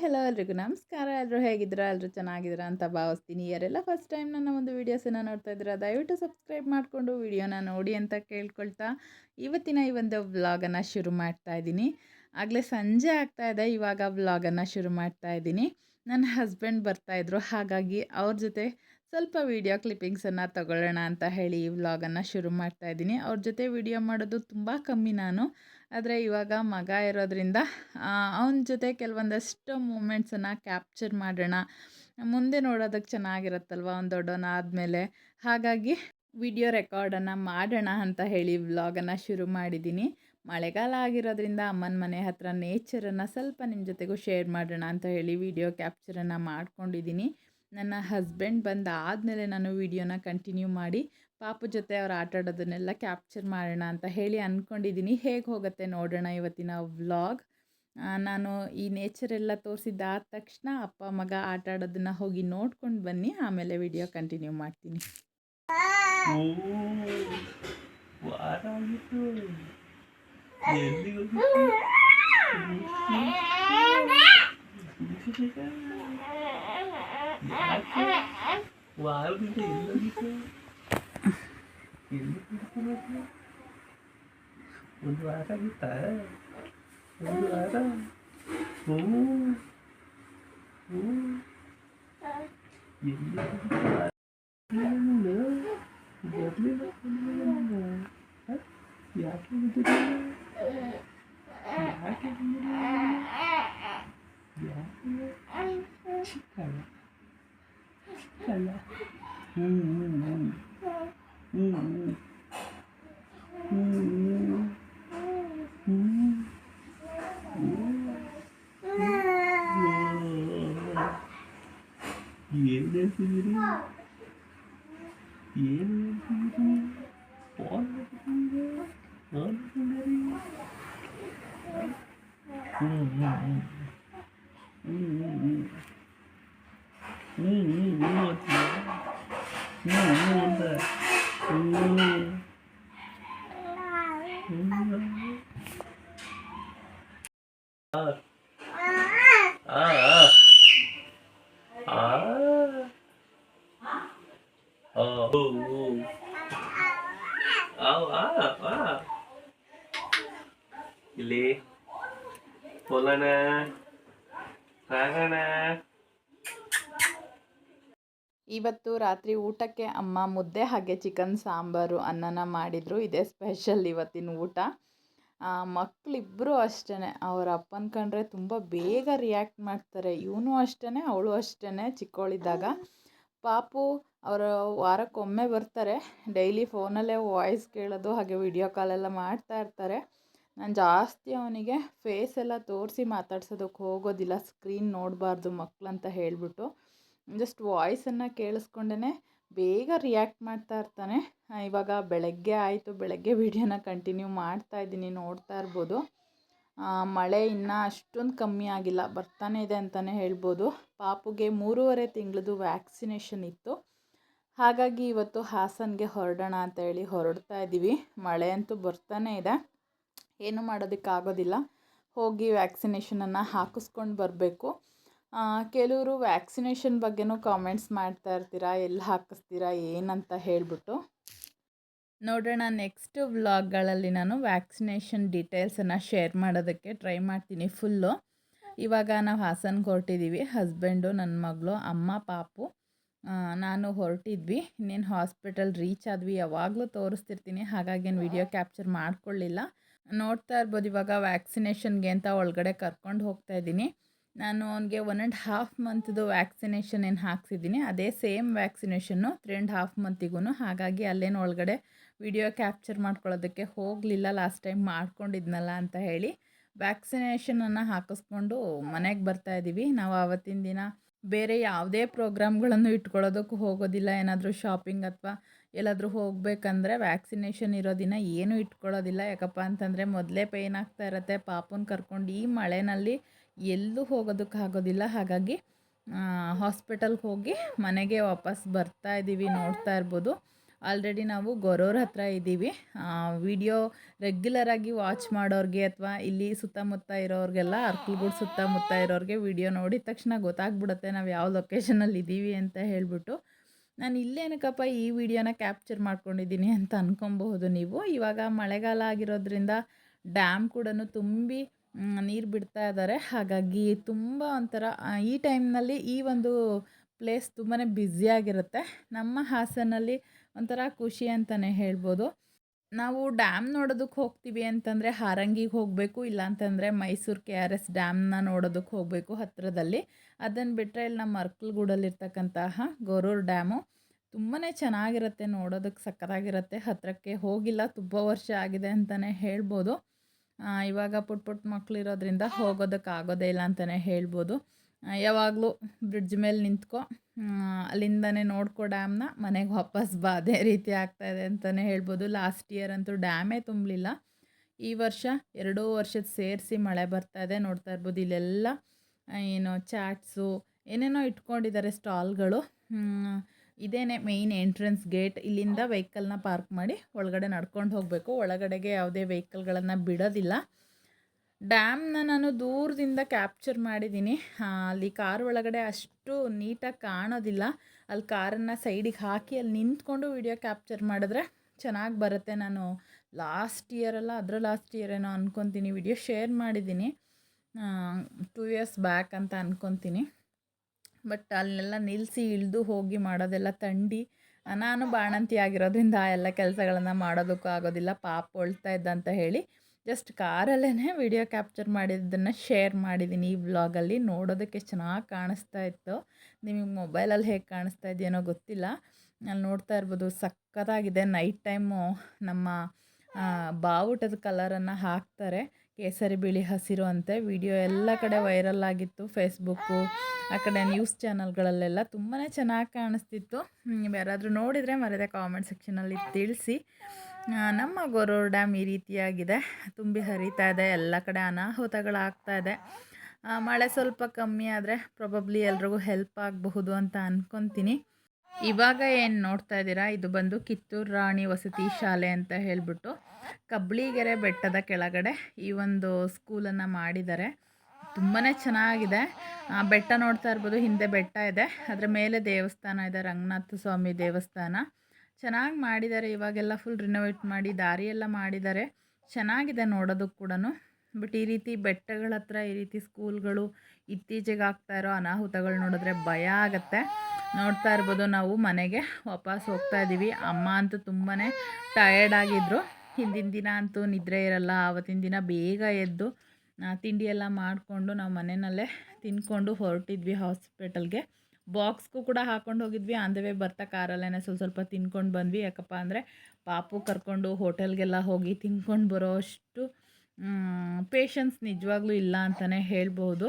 Hello ಎಲ್ರಿಗೂ ನಮಸ್ಕಾರ. ಎಲ್ಲರೂ ಹೇಗಿದ್ದೀರಾ? ಎಲ್ಲರೂ ಚೆನ್ನಾಗಿದ್ದೀರಾ ಅಂತ ಭಾವಿಸ್ತೀನಿ. ಯಾರೆಲ್ಲ ಫಸ್ಟ್ ಟೈಮ್ ನನ್ನ ಒಂದು ವೀಡಿಯೋಸನ್ನು ನೋಡ್ತಾ ಇದ್ದೀರಾ, ದಯವಿಟ್ಟು ಸಬ್ಸ್ಕ್ರೈಬ್ ಮಾಡಿಕೊಂಡು ವೀಡಿಯೋನ ನೋಡಿ ಅಂತ ಕೇಳ್ಕೊಳ್ತಾ ಇವತ್ತಿನ ಈ ಒಂದು ವ್ಲಾಗನ್ನು ಶುರು ಮಾಡ್ತಾ ಇದ್ದೀನಿ. ಆಗಲೇ ಸಂಜೆ ಆಗ್ತಾ ಇದೆ, ಇವಾಗ ವ್ಲಾಗನ್ನು ಶುರು ಮಾಡ್ತಾ ಇದ್ದೀನಿ. ನನ್ನ ಹಸ್ಬೆಂಡ್ ಬರ್ತಾಯಿದ್ರು ಹಾಗಾಗಿ ಅವ್ರ ಜೊತೆ ಸ್ವಲ್ಪ ವೀಡಿಯೋ ಕ್ಲಿಪ್ಪಿಂಗ್ಸನ್ನು ತಗೊಳ್ಳೋಣ ಅಂತ ಹೇಳಿ ಈ ವ್ಲಾಗನ್ನು ಶುರು ಮಾಡ್ತಾ ಇದ್ದೀನಿ. ಅವ್ರ ಜೊತೆ ವಿಡಿಯೋ ಮಾಡೋದು ತುಂಬ ಕಮ್ಮಿ ನಾನು. ಆದರೆ ಇವಾಗ ಮಗ ಇರೋದ್ರಿಂದ ಅವನ ಜೊತೆ ಕೆಲವೊಂದಷ್ಟು ಮೂಮೆಂಟ್ಸನ್ನು ಕ್ಯಾಪ್ಚರ್ ಮಾಡೋಣ. ಮುಂದೆ ನೋಡೋದಕ್ಕೆ ಚೆನ್ನಾಗಿರುತ್ತಲ್ವ ಅವ್ನು ದೊಡ್ಡವನ ಆದಮೇಲೆ. ಹಾಗಾಗಿ ವಿಡಿಯೋ ರೆಕಾರ್ಡನ್ನು ಮಾಡೋಣ ಅಂತ ಹೇಳಿ ವ್ಲಾಗನ್ನು ಶುರು ಮಾಡಿದ್ದೀನಿ ಮಳೆಗಾಲ ಆಗಿರೋದ್ರಿಂದ ಅಮ್ಮನ ಮನೆ ಹತ್ರ ನೇಚರನ್ನು ಸ್ವಲ್ಪ ನಿಮ್ಮ ಜೊತೆಗೂ ಶೇರ್ ಮಾಡೋಣ ಅಂತ ಹೇಳಿ ವಿಡಿಯೋ ಕ್ಯಾಪ್ಚರನ್ನು ಮಾಡ್ಕೊಂಡಿದ್ದೀನಿ ನನ್ನ ಹಸ್ಬೆಂಡ್ ಬಂದಾದಮೇಲೆ ನಾನು ವಿಡಿಯೋನ ಕಂಟಿನ್ಯೂ ಮಾಡಿ ಪಾಪು ಜೊತೆ ಅವ್ರು ಆಟ ಆಡೋದನ್ನೆಲ್ಲ ಕ್ಯಾಪ್ಚರ್ ಮಾಡೋಣ ಅಂತ ಹೇಳಿ ಅಂದ್ಕೊಂಡಿದ್ದೀನಿ ಹೇಗೆ ಹೋಗುತ್ತೆ ನೋಡೋಣ ಇವತ್ತಿನ ವ್ಲಾಗ್ ನಾನು ಈ ನೇಚರ್ ಎಲ್ಲ ತೋರಿಸಿದ್ದಾದ ತಕ್ಷಣ ಅಪ್ಪ, ಮಗ ಆಟ ಆಡೋದನ್ನು ಹೋಗಿ ನೋಡ್ಕೊಂಡು ಬನ್ನಿ, ಆಮೇಲೆ ವಿಡಿಯೋ ಕಂಟಿನ್ಯೂ ಮಾಡ್ತೀನಿ. ಬಿಡ್ತೀನಿ ಒಂದು ವಾರ ಆಗಿತ್ತಾ ಒಂದು ವಾರ ಹ್ಞೂ ಹ್ಞೂ ಎಲ್ಲಿ ಬರಲಿಲ್ಲ ಯಾಕೆ ಬಿದ್ದಿರಲಿಲ್ಲ ಯಾಕೆ ಯಾಕೆ ಚಿಕ್ಕಲ್ಲ ಚಿಕ್ಕಲ್ಲ ಹ್ಞೂ ಹ್ಞೂ ಹ್ಞೂ ఏం చేసింది ఏం చేసింది oh, oh, ಆ ಆ ಆ ಇಲ್ಲಿ oh, ಸಾಗಣ ಇವತ್ತು ರಾತ್ರಿ ಊಟಕ್ಕೆ ಅಮ್ಮ ಮುದ್ದೆ ಹಾಗೆ ಚಿಕನ್ ಸಾಂಬಾರು ಅನ್ನನ ಮಾಡಿದರು. ಇದೇ ಸ್ಪೆಷಲ್ ಇವತ್ತಿನ ಊಟ. ಮಕ್ಕಳಿಬ್ಬರು ಅಷ್ಟೇ ಅವ್ರ ಅಪ್ಪನ ಕಂಡ್ರೆ ತುಂಬ ಬೇಗ ರಿಯಾಕ್ಟ್ ಮಾಡ್ತಾರೆ. ಇವನು ಅಷ್ಟೇ ಅವಳು ಅಷ್ಟೇ ಚಿಕ್ಕವಳಿದ್ದಾಗ ಪಾಪು ಅವರು ವಾರಕ್ಕೊಮ್ಮೆ ಬರ್ತಾರೆ. ಡೈಲಿ ಫೋನಲ್ಲೇ ವಾಯ್ಸ್ ಕೇಳೋದು, ಹಾಗೆ ವಿಡಿಯೋ ಕಾಲೆಲ್ಲ ಮಾಡ್ತಾ ಇರ್ತಾರೆ. ನಾನು ಜಾಸ್ತಿ ಅವನಿಗೆ ಫೇಸ್ ಎಲ್ಲ ತೋರಿಸಿ ಮಾತಾಡ್ಸೋದಕ್ಕೆ ಹೋಗೋದಿಲ್ಲ. ಸ್ಕ್ರೀನ್ ನೋಡಬಾರ್ದು ಮಕ್ಕಳಂತ ಹೇಳಿಬಿಟ್ಟು. ಜಸ್ಟ್ ವಾಯ್ಸನ್ನು ಕೇಳಿಸ್ಕೊಂಡೇ ಬೇಗ ರಿಯಾಕ್ಟ್ ಮಾಡ್ತಾ ಇರ್ತಾನೆ. ಇವಾಗ ಬೆಳಗ್ಗೆ ಆಯಿತು. ಬೆಳಗ್ಗೆ ವಿಡಿಯೋನ ಕಂಟಿನ್ಯೂ ಮಾಡ್ತಾ ಇದ್ದೀನಿ, ನೋಡ್ತಾ ಇರ್ಬೋದು. ಮಳೆ ಇನ್ನೂ ಅಷ್ಟೊಂದು ಕಮ್ಮಿ ಆಗಿಲ್ಲ. ಬರ್ತಾನೆ ಇದೆ ಅಂತಲೇ ಹೇಳ್ಬೋದು. ಪಾಪುಗೆ ಮೂರುವರೆ ತಿಂಗಳದು ವ್ಯಾಕ್ಸಿನೇಷನ್ ಇತ್ತು. ಹಾಗಾಗಿ ಇವತ್ತು ಹಾಸನ್ಗೆ ಹೊರಡೋಣ ಅಂತ ಹೇಳಿ ಹೊರಡ್ತಾ ಇದ್ದೀವಿ ಮಳೆ ಅಂತೂ ಬರ್ತಾನೆ ಇದೆ. ಏನು ಮಾಡೋದಕ್ಕಾಗೋದಿಲ್ಲ. ಹೋಗಿ ವ್ಯಾಕ್ಸಿನೇಷನನ್ನು ಹಾಕಿಸ್ಕೊಂಡು ಬರಬೇಕು. ಕೆಲವರು ವ್ಯಾಕ್ಸಿನೇಷನ್ ಬಗ್ಗೆನೂ ಕಾಮೆಂಟ್ಸ್ ಮಾಡ್ತಾ ಇರ್ತೀರಾ, ಎಲ್ಲಿ ಹಾಕಿಸ್ತೀರಾ, ಏನಂತ ಹೇಳಿಬಿಟ್ಟು. ನೋಡೋಣ ನೆಕ್ಸ್ಟ್ ವ್ಲಾಗ್ಗಳಲ್ಲಿ ನಾನು ವ್ಯಾಕ್ಸಿನೇಷನ್ ಡೀಟೇಲ್ಸನ್ನು ಶೇರ್ ಮಾಡೋದಕ್ಕೆ ಟ್ರೈ ಮಾಡ್ತೀನಿ ಫುಲ್ಲು ಇವಾಗ ನಾವು ಹಾಸನ್ಗೆ ಹೊರಟಿದ್ದೀವಿ ಹಸ್ಬೆಂಡು ನನ್ನ ಮಗಳು, ಅಮ್ಮ, ಪಾಪು ನಾನು ಹೊರಟಿದ್ವಿ. ಇನ್ನೇನು ಹಾಸ್ಪಿಟಲ್ ರೀಚ್ ಆದ್ವಿ, ಯಾವಾಗಲೂ ತೋರಿಸ್ತಿರ್ತೀನಿ, ಹಾಗಾಗಿ ಏನು ವಿಡಿಯೋ ಕ್ಯಾಪ್ಚರ್ ಮಾಡ್ಕೊಳ್ಳಿಲ್ಲ. ನೋಡ್ತಾ ಇರ್ಬೋದು, ಇವಾಗ ವ್ಯಾಕ್ಸಿನೇಷನ್ಗೆ ಅಂತ ಒಳಗಡೆ ಕರ್ಕೊಂಡು ಹೋಗ್ತಾ ಇದ್ದೀನಿ. ನಾನು ಅವನಿಗೆ ಒನ್ ಆ್ಯಂಡ್ ಹಾಫ್ ಮಂತ್ದು ವ್ಯಾಕ್ಸಿನೇಷನ್ ಏನು ಹಾಕ್ಸಿದ್ದೀನಿ, ಅದೇ same vaccination three and half ಮಂತಿಗೂ ಹಾಗಾಗಿ ಅಲ್ಲೇನು ಒಳಗಡೆ ವಿಡಿಯೋ ಕ್ಯಾಪ್ಚರ್ ಮಾಡ್ಕೊಳ್ಳೋದಕ್ಕೆ ಹೋಗಲಿಲ್ಲ, ಲಾಸ್ಟ್ ಟೈಮ್ ಮಾಡ್ಕೊಂಡಿದ್ನಲ್ಲ ಅಂತ ಹೇಳಿ ವ್ಯಾಕ್ಸಿನೇಷನನ್ನು ಹಾಕಿಸ್ಕೊಂಡು ಮನೆಗೆ ಬರ್ತಾ ಇದ್ದೀವಿ ನಾವು ಆವತ್ತಿನ ದಿನ ಬೇರೆ ಯಾವುದೇ ಪ್ರೋಗ್ರಾಮ್ಗಳನ್ನು ಇಟ್ಕೊಳ್ಳೋದಕ್ಕೂ ಹೋಗೋದಿಲ್ಲ. ಏನಾದರೂ ಶಾಪಿಂಗ್ ಅಥವಾ ಎಲ್ಲಾದರೂ ಹೋಗಬೇಕಂದ್ರೆ ವ್ಯಾಕ್ಸಿನೇಷನ್ ಇರೋ ದಿನ ಏನೂ ಇಟ್ಕೊಳ್ಳೋದಿಲ್ಲ. ಯಾಕಪ್ಪ ಅಂತಂದರೆ ಮೊದಲೇ ಪೇಯ್ನ್ ಆಗ್ತಾ ಇರತ್ತೆ. ಪಾಪುನ ಕರ್ಕೊಂಡು ಈ ಮಳೆನಲ್ಲಿ ಎಲ್ಲೂ ಹೋಗೋದಕ್ಕೆ ಆಗೋದಿಲ್ಲ. ಹಾಗಾಗಿ ಹಾಸ್ಪಿಟಲ್ಗೆ ಹೋಗಿ ಮನೆಗೆ ವಾಪಸ್ ಬರ್ತಾ ಇದ್ದೀವಿ ನೋಡ್ತಾ ಇರ್ಬೋದು. ಆಲ್ರೆಡಿ ನಾವು ಗೊರೋರ್ ಹತ್ರ ಇದ್ದೀವಿ. ವಿಡಿಯೋ ರೆಗ್ಯುಲರಾಗಿ ವಾಚ್ ಮಾಡೋರಿಗೆ ಅಥವಾ ಇಲ್ಲಿ ಸುತ್ತಮುತ್ತ ಇರೋರಿಗೆಲ್ಲ ಅರ್ಕಲ್ಗೂಡು ಸುತ್ತಮುತ್ತ ಇರೋರಿಗೆ ವಿಡಿಯೋ ನೋಡಿದ ತಕ್ಷಣ ಗೊತ್ತಾಗ್ಬಿಡುತ್ತೆ ನಾವು ಯಾವ ಲೊಕೇಶನಲ್ಲಿ ಇದ್ದೀವಿ ಅಂತ ಹೇಳಿಬಿಟ್ಟು. ನಾನು ಇಲ್ಲೇನಕ್ಕಪ್ಪ ಈ ವಿಡಿಯೋನ ಕ್ಯಾಪ್ಚರ್ ಮಾಡ್ಕೊಂಡಿದ್ದೀನಿ ಅಂತ ಅಂದ್ಕೊಬಹುದು ನೀವು. ಇವಾಗ ಮಳೆಗಾಲ ಆಗಿರೋದ್ರಿಂದ ಡ್ಯಾಮ್ ಕೂಡ ತುಂಬಿ ನೀರು ಬಿಡ್ತಾ ಇದ್ದಾರೆ ಹಾಗಾಗಿ ತುಂಬ ಒಂಥರ ಈ ಟೈಮ್ನಲ್ಲಿ ಈ ಒಂದು ಪ್ಲೇಸ್ ತುಂಬಾ ಬ್ಯುಸಿಯಾಗಿರುತ್ತೆ ನಮ್ಮ ಹಾಸನಲ್ಲಿ ಒಂಥರ ಖುಷಿ ಅಂತಲೇ ಹೇಳ್ಬೋದು. ನಾವು ಡ್ಯಾಮ್ ನೋಡೋದಕ್ಕೆ ಹೋಗ್ತೀವಿ ಅಂತಂದರೆ ಹಾರಂಗಿಗೆ ಹೋಗಬೇಕು, ಇಲ್ಲಾಂತಂದರೆ ಮೈಸೂರು ಕೆ ಆರ್ ಎಸ್ ಡ್ಯಾಮ್ನ ನೋಡೋದಕ್ಕೆ ಹೋಗಬೇಕು ಹತ್ತಿರದಲ್ಲಿ ಅದನ್ನು ಬಿಟ್ಟರೆ ಇಲ್ಲಿ ನಮ್ಮ ಅರ್ಕಲ್ಗೂಡಲ್ಲಿರ್ತಕ್ಕಂತಹ ಗೊರೂರು ಡ್ಯಾಮು ತುಂಬಾ ಚೆನ್ನಾಗಿರುತ್ತೆ ನೋಡೋದಕ್ಕೆ ಸಕ್ಕತ್ತಾಗಿರುತ್ತೆ. ಹತ್ತಿರಕ್ಕೆ ಹೋಗಿಲ್ಲ, ತುಂಬ ವರ್ಷ ಆಗಿದೆ ಅಂತಲೇ ಹೇಳ್ಬೋದು. ಇವಾಗ ಪುಟ್ಟ ಪುಟ್ಟ ಮಕ್ಕಳಿರೋದ್ರಿಂದ ಹೋಗೋದಕ್ಕೆ ಆಗೋದೇ ಇಲ್ಲ ಅಂತಲೇ ಹೇಳ್ಬೋದು. ಯಾವಾಗಲೂ ಬ್ರಿಡ್ಜ್ ಮೇಲೆ ನಿಂತ್ಕೊ ಅಲ್ಲಿಂದನೇ ನೋಡ್ಕೊ ಡ್ಯಾಮ್ನ ಮನೆಗೆ ವಾಪಸ್ ಬಾ, ಅದೇ ರೀತಿ ಆಗ್ತಾಯಿದೆ ಅಂತಲೇ ಹೇಳ್ಬೋದು. ಲಾಸ್ಟ್ ಇಯರ್ ಅಂತೂ ಡ್ಯಾಮೇ ತುಂಬಲಿಲ್ಲ. ಈ ವರ್ಷ ಎರಡೂ ವರ್ಷದ ಸೇರಿಸಿ ಮಳೆ ಬರ್ತಾ ಇದೆ, ನೋಡ್ತಾ ಇರ್ಬೋದು. ಇಲ್ಲೆಲ್ಲ ಏನು ಚಾಟ್ಸು, ಏನೇನೋ ಇಟ್ಕೊಂಡಿದ್ದಾರೆ ಸ್ಟಾಲ್ಗಳು. ಇದೇನೆ ಮೇಯ್ನ್ ಎಂಟ್ರೆನ್ಸ್ ಗೇಟ್ ಇಲ್ಲಿಂದ ವೆಹಿಕಲ್ನ ಪಾರ್ಕ್ ಮಾಡಿ ಒಳಗಡೆ ನಡ್ಕೊಂಡು ಹೋಗಬೇಕು. ಒಳಗಡೆಗೆ ಯಾವುದೇ ವೆಹಿಕಲ್ಗಳನ್ನು ಬಿಡೋದಿಲ್ಲ. ಡ್ಯಾಮ್ನ ನಾನು ದೂರದಿಂದ ಕ್ಯಾಪ್ಚರ್ ಮಾಡಿದ್ದೀನಿ. ಅಲ್ಲಿ ಕಾರ್ ಒಳಗಡೆ ಅಷ್ಟು ನೀಟಾಗಿ ಕಾಣೋದಿಲ್ಲ. ಅಲ್ಲಿ ಕಾರನ್ನು ಸೈಡಿಗೆ ಹಾಕಿ ಅಲ್ಲಿ ನಿಂತ್ಕೊಂಡು ವಿಡಿಯೋ ಕ್ಯಾಪ್ಚರ್ ಮಾಡಿದ್ರೆ ಚೆನ್ನಾಗಿ ಬರುತ್ತೆ. ನಾನು ಲಾಸ್ಟ್ ಇಯರಲ್ಲ ಅದರ ಲಾಸ್ಟ್ ಇಯರ್ ಏನೋ ಅನ್ಕೊತೀನಿ, ವಿಡಿಯೋ ಶೇರ್ ಮಾಡಿದ್ದೀನಿ. ಟೂ ಇಯರ್ಸ್ ಬ್ಯಾಕ್ ಅಂತ ಅಂದ್ಕೊತೀನಿ ಬಟ್ ಅಲ್ಲೆಲ್ಲ ನಿಲ್ಲಿಸಿ ಇಳಿದು ಹೋಗಿ ಮಾಡೋದೆಲ್ಲ ತಂಡಿ. ನಾನು ಬಾಣಂತಿ ಆಗಿರೋದ್ರಿಂದ ಎಲ್ಲ ಕೆಲಸಗಳನ್ನು ಮಾಡೋದಕ್ಕೂ ಆಗೋದಿಲ್ಲ. ಪಾಪ ಒಳ್ತಾ ಇದ್ದ ಅಂತ ಹೇಳಿ. ಜಸ್ಟ್ ಕಾರಲ್ಲೇ ವಿಡಿಯೋ ಕ್ಯಾಪ್ಚರ್ ಮಾಡಿದ್ದನ್ನು ಶೇರ್ ಮಾಡಿದ್ದೀನಿ ಈ ವ್ಲಾಗಲ್ಲಿ ನೋಡೋದಕ್ಕೆ ಚೆನ್ನಾಗಿ ಕಾಣಿಸ್ತಾ ಇತ್ತು, ನಿಮಗೆ ಮೊಬೈಲಲ್ಲಿ ಹೇಗೆ ಕಾಣಿಸ್ತಾ ಇದೆಯೇನೋ ಗೊತ್ತಿಲ್ಲ. ಅಲ್ಲಿ ನೋಡ್ತಾ ಇರ್ಬೋದು ಸಕ್ಕತ್ತಾಗಿದೆ. ನೈಟ್ ಟೈಮು ನಮ್ಮ ಬಾವುಟದ ಕಲರನ್ನು ಹಾಕ್ತಾರೆ. ಕೇಸರಿ ಬಿಳಿ ಹಸಿರು ಅಂತೆ. ವಿಡಿಯೋ ಎಲ್ಲ ಕಡೆ ವೈರಲ್ ಆಗಿತ್ತು. ಫೇಸ್ಬುಕ್ಕು, ಆ ಕಡೆ ನ್ಯೂಸ್ ಚಾನಲ್ಗಳಲ್ಲೆಲ್ಲ ತುಂಬಾ ಚೆನ್ನಾಗಿ ಕಾಣಿಸ್ತಿತ್ತು. ನೀವು ಯಾರಾದರೂ ನೋಡಿದರೆ ಮರೆಯದೆ ಕಾಮೆಂಟ್ ಸೆಕ್ಷನಲ್ಲಿ ತಿಳಿಸಿ. ನಮ್ಮ ಗೊರೂರು ಡ್ಯಾಮ್ ಈ ರೀತಿಯಾಗಿದೆ. ತುಂಬಿ ಹರಿತಾ ಇದೆ, ಎಲ್ಲ ಕಡೆ ಅನಾಹುತಗಳಾಗ್ತಾ ಇದೆ. ಮಳೆ ಸ್ವಲ್ಪ ಕಮ್ಮಿ ಆದರೆ ಪ್ರೊಬಬ್ಲಿ ಎಲ್ರಿಗೂ ಹೆಲ್ಪ್ ಆಗಬಹುದು ಅಂತ ಅಂದ್ಕೊತೀನಿ ಇವಾಗ ಏನು ನೋಡ್ತಾ ಇದ್ದೀರಾ? ಇದು ಬಂದು ಕಿತ್ತೂರು ರಾಣಿ ವಸತಿ ಶಾಲೆ ಅಂತ ಹೇಳಿಬಿಟ್ಟು ಕಬ್ಳಿಗೆರೆ ಬೆಟ್ಟದ ಕೆಳಗಡೆ ಈ ಒಂದು ಸ್ಕೂಲನ್ನು ಮಾಡಿದ್ದಾರೆ. ತುಂಬಾ ಚೆನ್ನಾಗಿದೆ. ಬೆಟ್ಟ ನೋಡ್ತಾ ಇರ್ಬೋದು, ಹಿಂದೆ ಬೆಟ್ಟ ಇದೆ. ಅದರ ಮೇಲೆ ದೇವಸ್ಥಾನ ಇದೆ, ರಂಗನಾಥ ಸ್ವಾಮಿ ದೇವಸ್ಥಾನ. ಚೆನ್ನಾಗಿ ಮಾಡಿದ್ದಾರೆ ಇವಾಗೆಲ್ಲ ಫುಲ್ ರಿನೋವೇಟ್ ಮಾಡಿ ದಾರಿ ಎಲ್ಲ ಮಾಡಿದ್ದಾರೆ ಚೆನ್ನಾಗಿದೆ ನೋಡೋದಕ್ಕೆ ಕೂಡ ಬಟ್ ಈ ರೀತಿ ಬೆಟ್ಟಗಳ ಹತ್ರ, ಈ ರೀತಿ ಸ್ಕೂಲ್ಗಳು ಇತ್ತೀಚೆಗೆ ಆಗ್ತಾ ಇರೋ ಅನಾಹುತಗಳು ನೋಡಿದ್ರೆ ಭಯ ಆಗತ್ತೆ. ನೋಡ್ತಾ ಇರ್ಬೋದು ನಾವು ಮನೆಗೆ ವಾಪಸ್ ಹೋಗ್ತಾ ಇದ್ದೀವಿ ಅಮ್ಮ ಅಂತೂ ತುಂಬಾ ಟಯರ್ಡ್ ಆಗಿದ್ರು. ಹಿಂದಿನ ದಿನ ಅಂತೂ ನಿದ್ರೆ ಇರಲ್ಲ, ಆವತ್ತಿನ ದಿನ ಬೇಗ ಎದ್ದು ತಿಂಡಿಯೆಲ್ಲ ಮಾಡಿಕೊಂಡು ನಾವು ಮನೆಯಲ್ಲೇ ತಿಂದ್ಕೊಂಡು ಹೊರಟಿದ್ವಿ ಹಾಸ್ಪಿಟಲ್ಗೆ ಬಾಕ್ಸ್ಗೂ ಕೂಡ ಹಾಕೊಂಡು ಹೋಗಿದ್ವಿ. ಆನ್ ದ ವೇ ಬರ್ತಾ ಕಾರಲ್ಲೇ ಸ್ವಲ್ಪ ಸ್ವಲ್ಪ ತಿನ್ಕೊಂಡು ಬಂದ್ವಿ. ಯಾಕಪ್ಪ ಅಂದರೆ ಪಾಪು ಕರ್ಕೊಂಡು ಹೋಟೆಲ್ಗೆಲ್ಲ ಹೋಗಿ ತಿನ್ಕೊಂಡು ಬರೋ ಅಷ್ಟು ಪೇಷನ್ಸ್ ನಿಜವಾಗ್ಲೂ ಇಲ್ಲ ಅಂತಲೇ ಹೇಳ್ಬೋದು.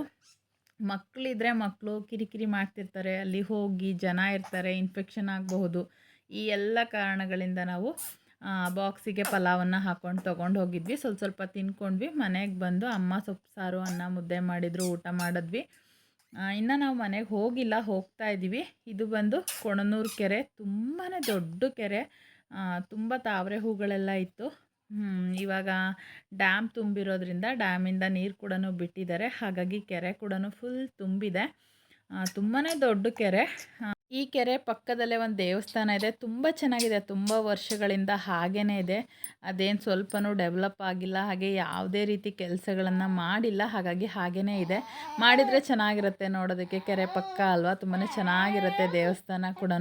ಮಕ್ಕಳಿದ್ರೆ ಮಕ್ಕಳು ಕಿರಿಕಿರಿ ಮಾಡ್ತಿರ್ತಾರೆ. ಅಲ್ಲಿ ಹೋಗಿ ಜನ ಇರ್ತಾರೆ ಇನ್ಫೆಕ್ಷನ್ ಆಗಬಹುದು. ಈ ಎಲ್ಲ ಕಾರಣಗಳಿಂದ ನಾವು ಬಾಕ್ಸಿಗೆ ಪಲಾವನ್ನು ಹಾಕ್ಕೊಂಡು ತೊಗೊಂಡು ಹೋಗಿದ್ವಿ. ಸ್ವಲ್ಪ ಸ್ವಲ್ಪ ತಿನ್ಕೊಂಡ್ವಿ. ಮನೆಗೆ ಬಂದು ಅಮ್ಮ ಸೊಪ್ಪು, ಸಾರು, ಅನ್ನ, ಮುದ್ದೆ ಮಾಡಿದ್ರು, ಊಟ ಮಾಡಿದ್ವಿ. ಇನ್ನು ನಾವು ಮನೆಗೆ ಹೋಗಿಲ್ಲ, ಹೋಗ್ತಾ ಇದ್ದೀವಿ ಇದು ಬಂದು ಕೊಣನೂರು ಕೆರೆ ತುಂಬಾ ದೊಡ್ಡ ಕೆರೆ. ತುಂಬ ತಾವರೆ ಹೂಗಳೆಲ್ಲ ಇತ್ತು. ಇವಾಗ ಡ್ಯಾಮ್ ತುಂಬಿರೋದ್ರಿಂದ ಡ್ಯಾಮಿಂದ ನೀರು ಕೂಡ ಬಿಟ್ಟಿದ್ದಾರೆ. ಹಾಗಾಗಿ ಕೆರೆ ಕೂಡ ಫುಲ್ ತುಂಬಿದೆ. ತುಂಬಾ ದೊಡ್ಡ ಕೆರೆ. ಈ ಕೆರೆ ಪಕ್ಕದಲ್ಲೇ ಒಂದು ದೇವಸ್ಥಾನ ಇದೆ. ತುಂಬ ಚೆನ್ನಾಗಿದೆ. ತುಂಬ ವರ್ಷಗಳಿಂದ ಹಾಗೇ ಇದೆ. ಅದೇನು ಸ್ವಲ್ಪನೂ ಡೆವಲಪ್ ಆಗಿಲ್ಲ. ಹಾಗೆ ಯಾವುದೇ ರೀತಿ ಕೆಲಸಗಳನ್ನು ಮಾಡಿಲ್ಲ. ಹಾಗಾಗಿ ಹಾಗೇ ಇದೆ. ಮಾಡಿದರೆ ಚೆನ್ನಾಗಿರುತ್ತೆ ನೋಡೋದಕ್ಕೆ. ಕೆರೆ ಪಕ್ಕ ಅಲ್ವಾ? ತುಂಬಾ ಚೆನ್ನಾಗಿರುತ್ತೆ ದೇವಸ್ಥಾನ ಕೂಡ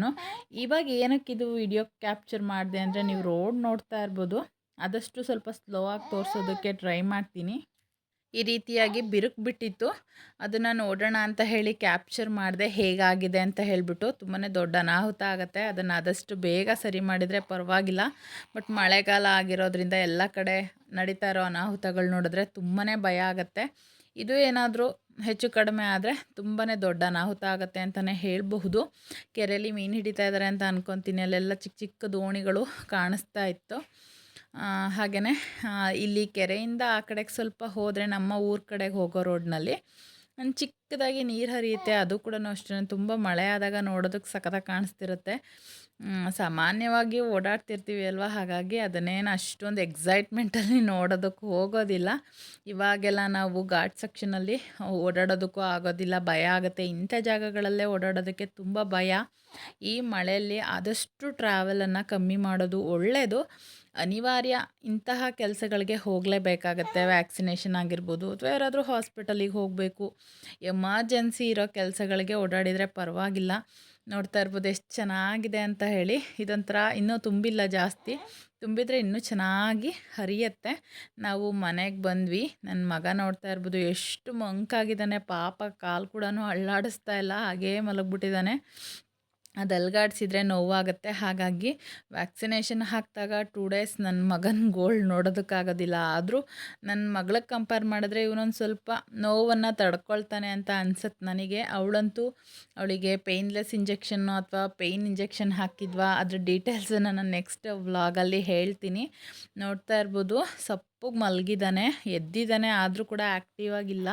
ಇವಾಗ ಏನಕ್ಕೆ ಇದು ವಿಡಿಯೋ ಕ್ಯಾಪ್ಚರ್ ಮಾಡಿದೆ ಅಂದರೆ ನೀವು ರೋಡ್ ನೋಡ್ತಾ ಇರ್ಬೋದು. ಆದಷ್ಟು ಸ್ವಲ್ಪ ಸ್ಲೋ ಆಗಿ ತೋರಿಸೋದಕ್ಕೆ ಟ್ರೈ ಮಾಡ್ತೀನಿ. ಈ ರೀತಿಯಾಗಿ ಬಿರುಕು ಬಿಟ್ಟಿತ್ತು ಅದನ್ನು ನೋಡೋಣ ಅಂತ ಹೇಳಿ ಕ್ಯಾಪ್ಚರ್ ಮಾಡಿದೆ ಹೇಗಾಗಿದೆ ಅಂತ ಹೇಳಿಬಿಟ್ಟು ತುಂಬಾ ದೊಡ್ಡ ಅನಾಹುತ ಆಗುತ್ತೆ. ಅದನ್ನು ಆದಷ್ಟು ಬೇಗ ಸರಿ ಮಾಡಿದರೆ ಪರವಾಗಿಲ್ಲ. ಬಟ್ ಮಳೆಗಾಲ ಆಗಿರೋದ್ರಿಂದ ಎಲ್ಲ ಕಡೆ ನಡೀತಾ ಇರೋ ಅನಾಹುತಗಳು ನೋಡಿದ್ರೆ ತುಂಬಾ ಭಯ ಆಗುತ್ತೆ. ಇದು ಏನಾದರೂ ಹೆಚ್ಚು ಕಡಿಮೆ ಆದರೆ ತುಂಬಾ ದೊಡ್ಡ ಅನಾಹುತ ಆಗುತ್ತೆ ಅಂತಲೇ ಹೇಳಬಹುದು. ಕೆರೆಯಲ್ಲಿ ಮೀನು ಹಿಡಿತಾ ಇದ್ದಾರೆ ಅಂತ ಅನ್ಕೊತೀನಿ. ಅಲ್ಲೆಲ್ಲ ಚಿಕ್ಕ ಚಿಕ್ಕ ದೋಣಿಗಳು ಕಾಣಿಸ್ತಾ ಇತ್ತು. ಹಾಗೆಯೇ ಇಲ್ಲಿ ಕೆರೆಯಿಂದ ಆ ಕಡೆಗೆ ಸ್ವಲ್ಪ ಹೋದರೆ ನಮ್ಮ ಊರ ಕಡೆಗೆ ಹೋಗೋ ರೋಡ್ನಲ್ಲಿ ಚಿಕ್ಕದಾಗಿ ನೀರು ಹರಿಯುತ್ತೆ ಅದು ಕೂಡ ಅಷ್ಟೇ ತುಂಬ ಮಳೆ ಆದಾಗ ನೋಡೋದಕ್ಕೆ ಸಖತ್ತಾಗಿ ಕಾಣಿಸ್ತಿರುತ್ತೆ. ಸಾಮಾನ್ಯವಾಗಿ ಓಡಾಡ್ತಿರ್ತೀವಿ ಅಲ್ವಾ? ಹಾಗಾಗಿ ಅದನ್ನೇನು ಅಷ್ಟೊಂದು ಎಕ್ಸೈಟ್ಮೆಂಟಲ್ಲಿ ನೋಡೋದಕ್ಕೆ ಹೋಗೋದಿಲ್ಲ. ಇವಾಗೆಲ್ಲ ನಾವು ಘಾಟ್ ಸೆಕ್ಷನಲ್ಲಿ ಓಡಾಡೋದಕ್ಕೂ ಆಗೋದಿಲ್ಲ. ಭಯ ಆಗುತ್ತೆ. ಇಂಥ ಜಾಗಗಳಲ್ಲೇ ಓಡಾಡೋದಕ್ಕೆ ತುಂಬ ಭಯ. ಈ ಮಳೆಯಲ್ಲಿ ಆದಷ್ಟು ಟ್ರಾವೆಲನ್ನು ಕಮ್ಮಿ ಮಾಡೋದು ಒಳ್ಳೆಯದು ಅನಿವಾರ್ಯ ಇಂತಹ ಕೆಲಸಗಳಿಗೆ ಹೋಗಲೇಬೇಕಾಗತ್ತೆ. ವ್ಯಾಕ್ಸಿನೇಷನ್ ಆಗಿರ್ಬೋದು ಅಥವಾ ಯಾರಾದರೂ ಹಾಸ್ಪಿಟಲಿಗೆ ಹೋಗಬೇಕು. ಎಮರ್ಜೆನ್ಸಿ ಇರೋ ಕೆಲಸಗಳಿಗೆ ಓಡಾಡಿದರೆ ಪರವಾಗಿಲ್ಲ. ನೋಡ್ತಾ ಇರ್ಬೋದು ಎಷ್ಟು ಚೆನ್ನಾಗಿದೆ ಅಂತ ಹೇಳಿ. ಇದೊಂಥರ ಇನ್ನೂ ತುಂಬಿಲ್ಲ ಜಾಸ್ತಿ. ತುಂಬಿದರೆ ಇನ್ನೂ ಚೆನ್ನಾಗಿ ಹರಿಯತ್ತೆ. ನಾವು ಮನೆಗೆ ಬಂದ್ವಿ. ನನ್ನ ಮಗ ನೋಡ್ತಾ ಇರ್ಬೋದು ಎಷ್ಟು ಮಂಕಾಗಿದ್ದಾನೆ. ಪಾಪ ಕಾಲು ಕೂಡ ಅಳ್ಳಾಡಿಸ್ತಾ ಇಲ್ಲ. ಹಾಗೇ ಮಲಗಿಬಿಟ್ಟಿದ್ದಾನೆ. ಅದು ಅಲ್ಗಾಡಿಸಿದ್ರೆ ನೋವಾಗುತ್ತೆ. ಹಾಗಾಗಿ ವ್ಯಾಕ್ಸಿನೇಷನ್ ಹಾಕಿದಾಗ ಟೂ ಡೇಸ್ ನನ್ನ ಮಗನ ಗೋಲ್ಡ್ ನೋಡೋದಕ್ಕಾಗೋದಿಲ್ಲ. ಆದರೂ ನನ್ನ ಮಗಳಿಗೆ ಕಂಪೇರ್ ಮಾಡಿದ್ರೆ ಇವನೊಂದು ಸ್ವಲ್ಪ ನೋವನ್ನು ತಡ್ಕೊಳ್ತಾನೆ ಅಂತ ಅನ್ಸುತ್ತೆ ನನಗೆ. ಅವಳಂತೂ ಅವಳಿಗೆ ಪೇಯ್ನ್ಲೆಸ್ ಇಂಜೆಕ್ಷನ್ನು ಅಥವಾ ಪೇಯ್ನ್ ಇಂಜೆಕ್ಷನ್ ಹಾಕಿದ್ವಾ ಅದ್ರ ಡೀಟೇಲ್ಸನ್ನು ನಾನು ನೆಕ್ಸ್ಟ್ ವ್ಲಾಗಲ್ಲಿ ಹೇಳ್ತೀನಿ. ನೋಡ್ತಾ ಇರ್ಬೋದು. ಸಪ್ಪಗೆ ಮಲಗಿದ್ದಾನೆ ಎದ್ದಿದ್ದಾನೆ ಆದರೂ ಕೂಡ ಆ್ಯಕ್ಟಿವ್ ಆಗಿಲ್ಲ.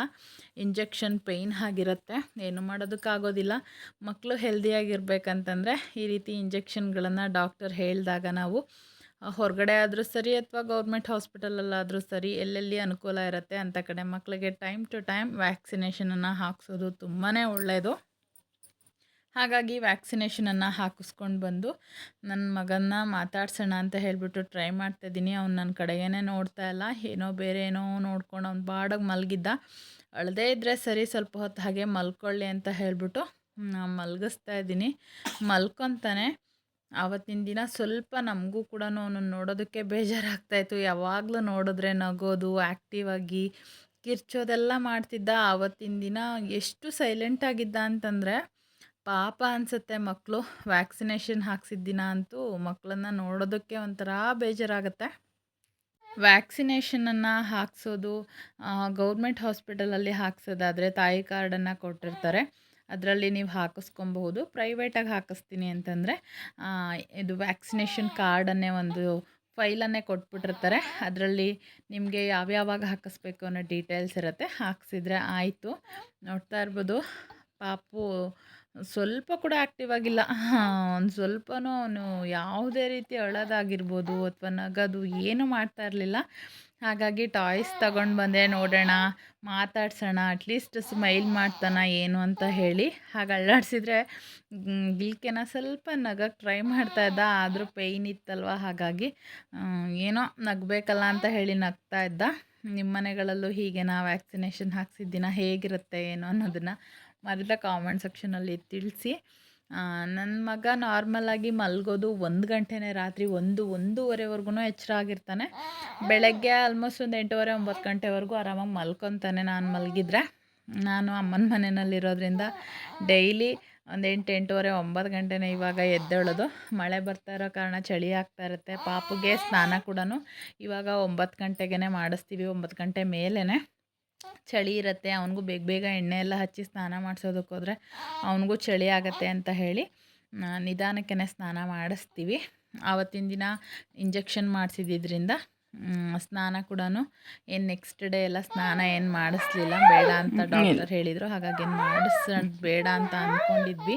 ಇಂಜೆಕ್ಷನ್ ಪೇಯ್ನ್ ಆಗಿರುತ್ತೆ. ಏನು ಮಾಡೋದಕ್ಕಾಗೋದಿಲ್ಲ. ಮಕ್ಕಳು ಹೆಲ್ದಿಯಾಗಿರ್ಬೇಕಂತಂದರೆ ಈ ರೀತಿ ಇಂಜೆಕ್ಷನ್ಗಳನ್ನು ಡಾಕ್ಟರ್ ಹೇಳಿದಾಗ ನಾವು ಹೊರಗಡೆ ಆದರೂ ಸರಿ ಅಥವಾ ಗೌರ್ಮೆಂಟ್ ಹಾಸ್ಪಿಟಲಲ್ಲಾದರೂ ಸರಿ ಎಲ್ಲೆಲ್ಲಿ ಅನುಕೂಲ ಇರುತ್ತೆ ಅಂತ ಕಡೆ ಮಕ್ಕಳಿಗೆ ಟೈಮ್ ಟು ಟೈಮ್ ವ್ಯಾಕ್ಸಿನೇಷನನ್ನು ಹಾಕ್ಸೋದು ತುಂಬಾ ಒಳ್ಳೆಯದು ಹಾಗಾಗಿ ವ್ಯಾಕ್ಸಿನೇಷನನ್ನು ಹಾಕಿಸ್ಕೊಂಡು ಬಂದು ನನ್ನ ಮಗನ್ನ ಮಾತಾಡ್ಸೋಣ ಅಂತ ಹೇಳಿಬಿಟ್ಟು ಟ್ರೈ ಮಾಡ್ತಾಯಿದ್ದೀನಿ ಅವ್ನು ನನ್ನ ಕಡೆಗೇ ನೋಡ್ತಾ ಇಲ್ಲ. ಏನೋ ಬೇರೆ ಏನೋ ನೋಡ್ಕೊಂಡು ಅವ್ನು ಬಾಡಾಗಿ ಮಲಗಿದ್ದ. ಅಳದೇ ಇದ್ದರೆ ಸರಿ ಸ್ವಲ್ಪ ಹೊತ್ತು ಹಾಗೆ ಮಲ್ಕೊಳ್ಳಿ ಅಂತ ಹೇಳಿಬಿಟ್ಟು ಮಲಗಿಸ್ತಾ ಇದ್ದೀನಿ. ಮಲ್ಕೊತಾನೆ. ಆವತ್ತಿನ ದಿನ ಸ್ವಲ್ಪ ನಮಗೂ ಕೂಡ ಅವನನ್ನು ನೋಡೋದಕ್ಕೆ ಬೇಜಾರಾಗ್ತಾಯಿತ್ತು ಯಾವಾಗಲೂ ನೋಡಿದ್ರೆ ನಗೋದು ಆ್ಯಕ್ಟಿವ್ ಆಗಿ ಕಿರ್ಚೋದೆಲ್ಲ ಮಾಡ್ತಿದ್ದ. ಆವತ್ತಿನ ದಿನ ಎಷ್ಟು ಸೈಲೆಂಟ್ ಆಗಿದ್ದ ಅಂತಂದರೆ ಪಾಪ ಅನಿಸುತ್ತೆ ಮಕ್ಕಳು ವ್ಯಾಕ್ಸಿನೇಷನ್ ಹಾಕ್ಸಿದ ದಿನ ಅಂತೂ ಮಕ್ಕಳನ್ನ ನೋಡೋದಕ್ಕೆ ಒಂಥರ ಬೇಜಾರಾಗುತ್ತೆ. ವ್ಯಾಕ್ಸಿನೇಷನನ್ನು ಹಾಕ್ಸೋದು ಗೌರ್ಮೆಂಟ್ ಹಾಸ್ಪಿಟಲಲ್ಲಿ ಹಾಕ್ಸೋದಾದರೆ ತಾಯಿ ಕಾರ್ಡನ್ನು ಕೊಟ್ಟಿರ್ತಾರೆ. ಅದರಲ್ಲಿ ನೀವು ಹಾಕಿಸ್ಕೊಬಹುದು. ಪ್ರೈವೇಟಾಗಿ ಹಾಕಿಸ್ತೀನಿ ಅಂತಂದರೆ ಇದು ವ್ಯಾಕ್ಸಿನೇಷನ್ ಕಾರ್ಡನ್ನೇ ಒಂದು ಫೈಲನ್ನೇ ಕೊಟ್ಬಿಟ್ಟಿರ್ತಾರೆ. ಅದರಲ್ಲಿ ನಿಮಗೆ ಯಾವ್ಯಾವಾಗ ಹಾಕಿಸ್ಬೇಕು ಅನ್ನೋ ಡೀಟೇಲ್ಸ್ ಇರುತ್ತೆ. ಹಾಕ್ಸಿದ್ರೆ ಆಯಿತು. ನೋಡ್ತಾ ಇರ್ಬೋದು. ಪಾಪು ಸ್ವಲ್ಪ ಕೂಡ ಆ್ಯಕ್ಟಿವ್ ಆಗಿಲ್ಲ. ಒಂದು ಸ್ವಲ್ಪನೂ ಅವನು ಯಾವುದೇ ರೀತಿ ಅಳೋದಾಗಿರ್ಬೋದು ಅಥವಾ ನಗೋದು ಏನೂ ಮಾಡ್ತಾ ಇರಲಿಲ್ಲ. ಹಾಗಾಗಿ ಟಾಯ್ಸ್ ತಗೊಂಡು ಬಂದೆ, ನೋಡೋಣ, ಮಾತಾಡ್ಸೋಣ ಅಟ್ಲೀಸ್ಟ್ ಸ್ಮೈಲ್ ಮಾಡ್ತಾನ ಏನು ಅಂತ ಹೇಳಿ. ಹಾಗೆ ಅಳ್ಳಾಡಿಸಿದ್ರೆ ಗಿಲ್ಕೆನ ಸ್ವಲ್ಪ ನಗಕ್ಕೆ ಟ್ರೈ ಮಾಡ್ತಾ ಇದ್ದ, ಆದರೂ ಪೇಯ್ನ್ ಇತ್ತಲ್ವ? ಹಾಗಾಗಿ ಏನೋ ನಗಬೇಕಲ್ಲ ಅಂತ ಹೇಳಿ ನಗ್ತಾ ಇದ್ದ. ನಿಮ್ಮ ಮನೆಗಳಲ್ಲೂ ಹೀಗೆ ನಾ ವ್ಯಾಕ್ಸಿನೇಷನ್ ಹಾಕ್ಸಿದ್ದಿನ? ಹೇಗಿರುತ್ತೆ ಏನು ಅನ್ನೋದನ್ನು ಮರೆದ ಕಾಮೆಂಟ್ ಸೆಕ್ಷನಲ್ಲಿ ತಿಳಿಸಿ. ನನ್ನ ಮಗ ನಾರ್ಮಲಾಗಿ ಮಲಗೋದು ಒಂದು ಗಂಟೆನೇ ರಾತ್ರಿ ಒಂದು ಒಂದೂವರೆವರೆಗೂ ಎಚ್ಚರ ಆಗಿರ್ತಾನೆ. ಬೆಳಗ್ಗೆ ಆಲ್ಮೋಸ್ಟ್ ಒಂದು ಎಂಟೂವರೆ, ಒಂಬತ್ತು ಗಂಟೆವರೆಗೂ ಆರಾಮಾಗಿ ಮಲ್ಕೊತಾನೆ ನಾನು ಮಲಗಿದ್ರೆ. ನಾನು ಅಮ್ಮನ ಮನೆಯಲ್ಲಿರೋದ್ರಿಂದ ಡೈಲಿ ಒಂದು ಎಂಟು, ಎಂಟೂವರೆ, ಒಂಬತ್ತು ಗಂಟೆನೇ ಇವಾಗ ಎದ್ದೇಳೋದು. ಮಳೆ ಬರ್ತಾ ಇರೋ ಕಾರಣ ಚಳಿ ಆಗ್ತಾ ಇರುತ್ತೆ. ಪಾಪುಗೆ ಸ್ನಾನ ಕೂಡ ಇವಾಗ ಒಂಬತ್ತು ಗಂಟೆಗೆ ಮಾಡಿಸ್ತೀವಿ, ಒಂಬತ್ತು ಗಂಟೆ ಮೇಲೇ ಚಳಿ ಇರುತ್ತೆ, ಅವನಿಗೂ ಬೇಗ ಬೇಗ ಎಣ್ಣೆ ಎಲ್ಲ ಹಚ್ಚಿ ಸ್ನಾನ ಮಾಡಿಸೋದಕ್ಕೆ ಹೋದರೆ ಅವನಿಗೂ ಚಳಿ ಆಗುತ್ತೆ ಅಂತ ಹೇಳಿ ನಿಧಾನಕ್ಕೆ ಸ್ನಾನ ಮಾಡಿಸ್ತೀವಿ. ಆವತ್ತಿನ ದಿನ ಇಂಜೆಕ್ಷನ್ ಮಾಡಿಸಿದ್ದಿದ್ರಿಂದ ಸ್ನಾನ ಕೂಡ ಏನು ನೆಕ್ಸ್ಟ್ ಡೇ ಎಲ್ಲ ಸ್ನಾನ ಏನು ಮಾಡಿಸ್ಲಿಲ್ಲ. ಬೇಡ ಅಂತ ಡಾಕ್ಟರ್ ಹೇಳಿದರು. ಹಾಗಾಗಿ ಏನು ಮಾಡಿಸೋದು ಬೇಡ ಅಂತ ಅಂದ್ಕೊಂಡಿದ್ವಿ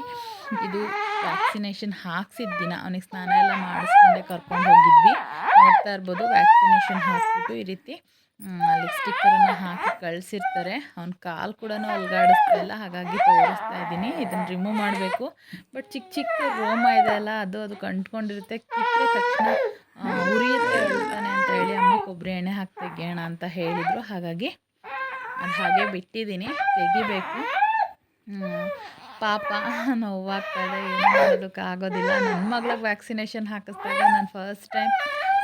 ಇದು ವ್ಯಾಕ್ಸಿನೇಷನ್ ಹಾಕ್ಸಿದ ದಿನ, ಅವನಿಗೆ ಸ್ನಾನ ಎಲ್ಲ ಮಾಡಿಸ್ಕೊಂಡೆ ಕರ್ಕೊಂಡು ಹೋಗಿದ್ವಿ. ನೋಡ್ತಾ ಇರ್ಬೋದು ವ್ಯಾಕ್ಸಿನೇಷನ್ ಹಾಕ್ಬಿಟ್ಟು ಈ ರೀತಿ ಲಿಪ್ಸ್ಟಿಕ್ಕರನ್ನು ಹಾಕಿ ಕಳಿಸಿರ್ತಾರೆ. ಅವ್ನ ಕಾಲು ಕೂಡ ಅಲ್ಗಾಡಿಸ್ತಾ ಇಲ್ಲ, ಹಾಗಾಗಿ ತೋರಿಸ್ತಾ ಇದ್ದೀನಿ. ಇದನ್ನು ರಿಮೂವ್ ಮಾಡಬೇಕು. ಬಟ್ ಚಿಕ್ಕ ಚಿಕ್ಕ ರೋಮ ಇದೆ ಅಲ್ಲ, ಅದು ಅದು ಕಂಟ್ಕೊಂಡಿರುತ್ತೆ ಕಿತ್ತ ತಕ್ಷಣ ಉರಿಯುತ್ತೆ ಅಂತಾನೆ ಅಂತ ಹೇಳಿ ಅಮ್ಮ ಕೊಬ್ಬರಿ ಎಣ್ಣೆ ಹಾಕಿ ತೆಗಿಯೋಣ ಅಂತ ಹೇಳಿದರು. ಹಾಗಾಗಿ ಅದು ಹಾಗೆ ಬಿಟ್ಟಿದ್ದೀನಿ. ತೆಗಿಬೇಕು. ಪಾಪ ನೋವಾಗ್ತದೆ ಏನು ಮಾಡೋದಕ್ಕಾಗೋದಿಲ್ಲ ನನ್ನ ಮಗಳಿಗೆ ವ್ಯಾಕ್ಸಿನೇಷನ್ ಹಾಕಿಸ್ದಾಗ ನಾನು ಫಸ್ಟ್ ಟೈಮ್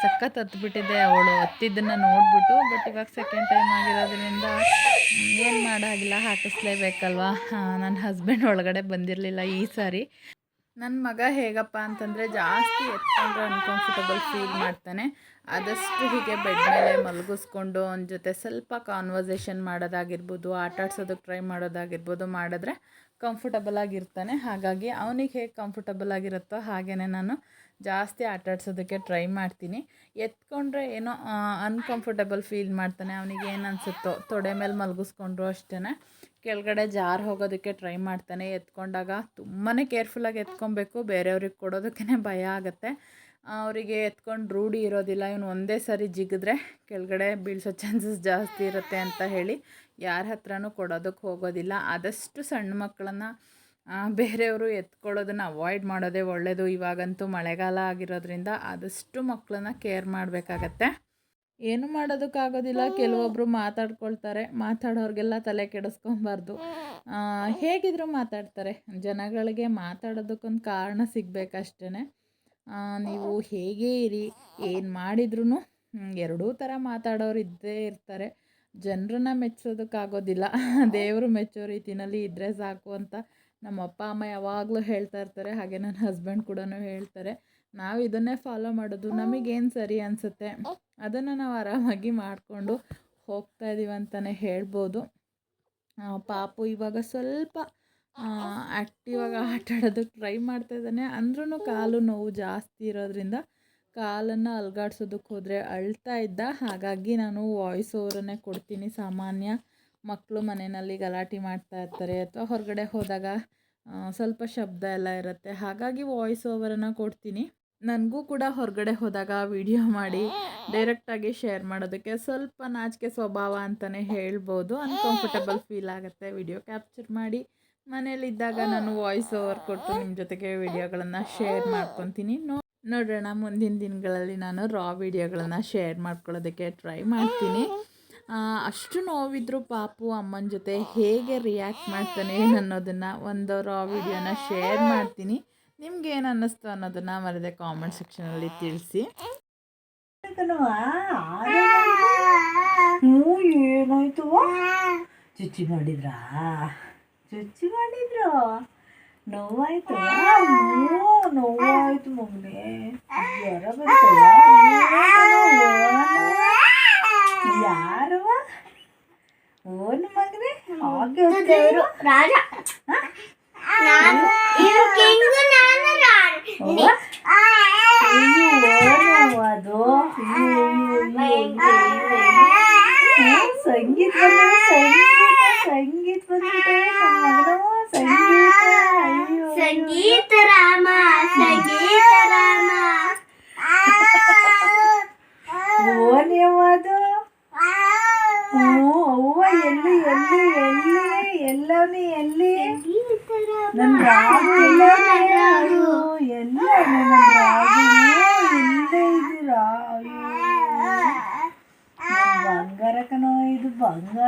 ಸಖತ್ ಹತ್ಬಿಟ್ಟಿದ್ದೆ ಅವಳು. ಹತ್ತಿದ್ದನ್ನು ನೋಡಿಬಿಟ್ಟು ಬಟ್ ಇವಾಗ ಸೆಕೆಂಡ್ ಟೈಮ್ ಆಗಿರೋದ್ರಿಂದ ಏನು ಮಾಡಾಗಿಲ್ಲ, ಹಾಕಿಸ್ಲೇಬೇಕಲ್ವಾ? ನನ್ನ ಹಸ್ಬೆಂಡ್ ಒಳಗಡೆ ಬಂದಿರಲಿಲ್ಲ ಈ ಸಾರಿ. ನನ್ನ ಮಗ ಹೇಗಪ್ಪ ಅಂತಂದರೆ ಜಾಸ್ತಿ ಎತ್ಕೊಂಡ್ರೆ ಅನ್ಕಂಫರ್ಟಬಲ್ ಫೀಲ್ ಮಾಡ್ತಾನೆ. ಆದಷ್ಟು ಹೀಗೆ ಬೆಡ್ ಮೇಲೆ ಮಲಗಿಸ್ಕೊಂಡು, ಅವನ ಜೊತೆ ಸ್ವಲ್ಪ ಕಾನ್ವರ್ಸೇಷನ್ ಮಾಡೋದಾಗಿರ್ಬೋದು ಆಟ ಆಡ್ಸೋದಕ್ಕೆ ಟ್ರೈ ಮಾಡೋದಾಗಿರ್ಬೋದು, ಮಾಡಿದ್ರೆ ಕಂಫರ್ಟಬಲ್ ಆಗಿರ್ತಾನೆ. ಹಾಗಾಗಿ ಅವನಿಗೆ ಹೇಗೆ ಕಂಫರ್ಟಬಲ್ ಆಗಿರುತ್ತೋ ಹಾಗೆಯೇ ನಾನು ಜಾಸ್ತಿ ಆಟಾಡ್ಸೋದಕ್ಕೆ ಟ್ರೈ ಮಾಡ್ತೀನಿ. ಎತ್ಕೊಂಡ್ರೆ ಏನೋ ಅನ್ಕಂಫರ್ಟಬಲ್ ಫೀಲ್ ಮಾಡ್ತಾನೆ. ಅವನಿಗೆ ಏನು ಅನಿಸುತ್ತೋ, ತೊಡೆ ಮೇಲೆ ಮಲಗಿಸ್ಕೊಂಡ್ರು ಅಷ್ಟೇ ಕೆಳಗಡೆ ಜಾರ್ ಹೋಗೋದಕ್ಕೆ ಟ್ರೈ ಮಾಡ್ತಾನೆ. ಎತ್ಕೊಂಡಾಗ ತುಂಬಾ ಕೇರ್ಫುಲ್ಲಾಗಿ ಎತ್ಕೊಬೇಕು. ಬೇರೆಯವ್ರಿಗೆ ಕೊಡೋದಕ್ಕೇ ಭಯ ಆಗುತ್ತೆ. ಅವರಿಗೆ ಎತ್ಕೊಂಡು ರೂಢಿ ಇರೋದಿಲ್ಲ. ಇವನು ಒಂದೇ ಸರಿ ಜಿಗಿದ್ರೆ ಕೆಳಗಡೆ ಬೀಳ್ಸೋ ಚಾನ್ಸಸ್ ಜಾಸ್ತಿ ಇರುತ್ತೆ ಅಂತ ಹೇಳಿ ಯಾರ ಹತ್ರನೂ ಕೊಡೋದಕ್ಕೆ ಹೋಗೋದಿಲ್ಲ. ಆದಷ್ಟು ಸಣ್ಣ ಮಕ್ಕಳನ್ನು ಬೇರೆಯವರು ಎತ್ಕೊಳ್ಳೋದನ್ನು ಅವಾಯ್ಡ್ ಮಾಡೋದೇ ಒಳ್ಳೆಯದು ಇವಾಗಂತೂ ಮಳೆಗಾಲ ಆಗಿರೋದ್ರಿಂದ ಆದಷ್ಟು ಮಕ್ಕಳನ್ನ ಕೇರ್ ಮಾಡಬೇಕಾಗತ್ತೆ. ಏನು ಮಾಡೋದಕ್ಕಾಗೋದಿಲ್ಲ. ಕೆಲವೊಬ್ಬರು ಮಾತಾಡ್ಕೊಳ್ತಾರೆ. ಮಾತಾಡೋರಿಗೆಲ್ಲ ತಲೆ ಕೆಡಿಸ್ಕೊಬಾರ್ದು. ಹೇಗಿದ್ರು ಮಾತಾಡ್ತಾರೆ. ಜನಗಳಿಗೆ ಮಾತಾಡೋದಕ್ಕೊಂದು ಕಾರಣ ಸಿಗಬೇಕಷ್ಟೇ ನೀವು ಹೇಗೆ ಇರಿ. ಏನು ಮಾಡಿದ್ರೂ ಎರಡೂ ಥರ ಮಾತಾಡೋರು ಇದ್ದೇ ಇರ್ತಾರೆ. ಜನರನ್ನ ಮೆಚ್ಚೋದಕ್ಕಾಗೋದಿಲ್ಲ ದೇವರು ಮೆಚ್ಚೋ ರೀತಿಯಲ್ಲಿ ಇದ್ದರೆ ಸಾಕು ಅಂತ ನಮ್ಮ ಅಪ್ಪ ಅಮ್ಮ ಯಾವಾಗಲೂ ಹೇಳ್ತಾ ಇರ್ತಾರೆ. ಹಾಗೆ ನನ್ನ ಹಸ್ಬೆಂಡ್ ಕೂಡ ಹೇಳ್ತಾರೆ. ನಾವು ಇದನ್ನೇ ಫಾಲೋ ಮಾಡೋದು ನಮಗೇನು ಸರಿ ಅನಿಸುತ್ತೆ? ಅದನ್ನು ನಾವು ಆರಾಮಾಗಿ ಮಾಡಿಕೊಂಡು ಹೋಗ್ತಾ ಇದ್ದೀವಿ ಅಂತಲೇ ಹೇಳ್ಬೋದು. ಪಾಪು ಇವಾಗ ಸ್ವಲ್ಪ ಆ್ಯಕ್ಟಿವಾಗಿ ಆಟ ಆಡೋದಕ್ಕೆ ಟ್ರೈ ಮಾಡ್ತಾ ಇದ್ದಾನೆ. ಅಂದ್ರೂ ಕಾಲು ನೋವು ಜಾಸ್ತಿ ಇರೋದ್ರಿಂದ ಕಾಲನ್ನು ಅಲ್ಗಾಡ್ಸೋದಕ್ಕೆ ಹೋದರೆ ಅಳ್ತಾ ಇದ್ದ. ಹಾಗಾಗಿ ನಾನು ವಾಯ್ಸ್ ಓವರನ್ನೇ ಕೊಡ್ತೀನಿ. ಸಾಮಾನ್ಯ ಮಕ್ಕಳು ಮನೆಯಲ್ಲಿ ಗಲಾಟೆ ಮಾಡ್ತಾ ಇರ್ತಾರೆ ಅಥವಾ ಹೊರಗಡೆ ಹೋದಾಗ ಸ್ವಲ್ಪ ಶಬ್ದ ಎಲ್ಲ ಇರುತ್ತೆ. ಹಾಗಾಗಿ ವಾಯ್ಸ್ ಓವರನ್ನು ಕೊಡ್ತೀನಿ. ನನಗೂ ಕೂಡ ಹೊರಗಡೆ ಹೋದಾಗ ವಿಡಿಯೋ ಮಾಡಿ ಡೈರೆಕ್ಟಾಗಿ ಶೇರ್ ಮಾಡೋದಕ್ಕೆ ಸ್ವಲ್ಪ ನಾಚಿಕೆ ಸ್ವಭಾವ ಅಂತಲೇ ಹೇಳ್ಬೋದು. ಅನ್ಕಂಫರ್ಟಬಲ್ ಫೀಲ್ ಆಗುತ್ತೆ. ವಿಡಿಯೋ ಕ್ಯಾಪ್ಚರ್ ಮಾಡಿ ಮನೇಲಿದ್ದಾಗ ನಾನು ವಾಯ್ಸ್ ಓವರ್ ಕೊಟ್ಟು ನಿಮ್ಮ ಜೊತೆಗೆ ವಿಡಿಯೋಗಳನ್ನು ಶೇರ್ ಮಾಡ್ಕೊತೀನಿ. ನೋ ನೋಡೋಣ ಮುಂದಿನ ದಿನಗಳಲ್ಲಿ ನಾನು ರಾ ವಿಡಿಯೋಗಳನ್ನು ಶೇರ್ ಮಾಡ್ಕೊಳ್ಳೋದಕ್ಕೆ ಟ್ರೈ ಮಾಡ್ತೀನಿ. ಅಷ್ಟು ನೋವಿದ್ರು ಪಾಪು ಅಮ್ಮನ ಜೊತೆ ಹೇಗೆ ರಿಯಾಕ್ಟ್ ಮಾಡ್ತಾನೆ ಅನ್ನೋದನ್ನು ಒಂದು ರಾ ವಿಡಿಯೋನ ಶೇರ್ ಮಾಡ್ತೀನಿ. ನಿಮ್ಗೆ ಏನು ಅನ್ನಿಸ್ತು ಅನ್ನೋದನ್ನು ಮರದೆ ಕಾಮೆಂಟ್ ಸೆಕ್ಷನಲ್ಲಿ ತಿಳಿಸಿ. ಏನಾಯ್ತು? ಚುಚ್ಚಿ ಮಾಡಿದ್ರಾ? ಚುಚ್ಚಿ ಮಾಡಿದ್ರು? ನೋವಾಯ್ತು ಹ್ಞೂ ನೋವಾಯ್ತು ಮಗನೇ ಜ್ವರ ಬಂತು ಯಾರವ ಓನ್ ಮಗನೇ ಹಾಗೆ ದೇವರು ರಾಜ ನಾನು ಇವ್ರು ಕಿಂಗು ನಾನು ರಾಣಿ ಅದು ಸಂಗೀತ ಸಂಗೀತ ಸಂಗೀತ ಬಂದಿದೆ ಸಂಗೀತ ಅಯ್ಯೋ ಸಂಗೀತ ರಾಮ ಸಂಗೀತ ರಾಮ ಓನ್ಯವದು ಹ್ಞೂ ಅವ್ವ ಎಲ್ಲಿ ಎಲ್ಲಿ ಎಲ್ಲಿ ಎಲ್ಲವನಿ ಎಲ್ಲಿ ನನ್ನ ರಾಗು ಎಲ್ಲವನೇ ರಾಗು ಎಲ್ಲ ನನ್ನ ರಾಗು ಇಲ್ಲೇ ಇದ್ದೀರಾ ಬಂಗಾರ ಕಣೋ ಇದು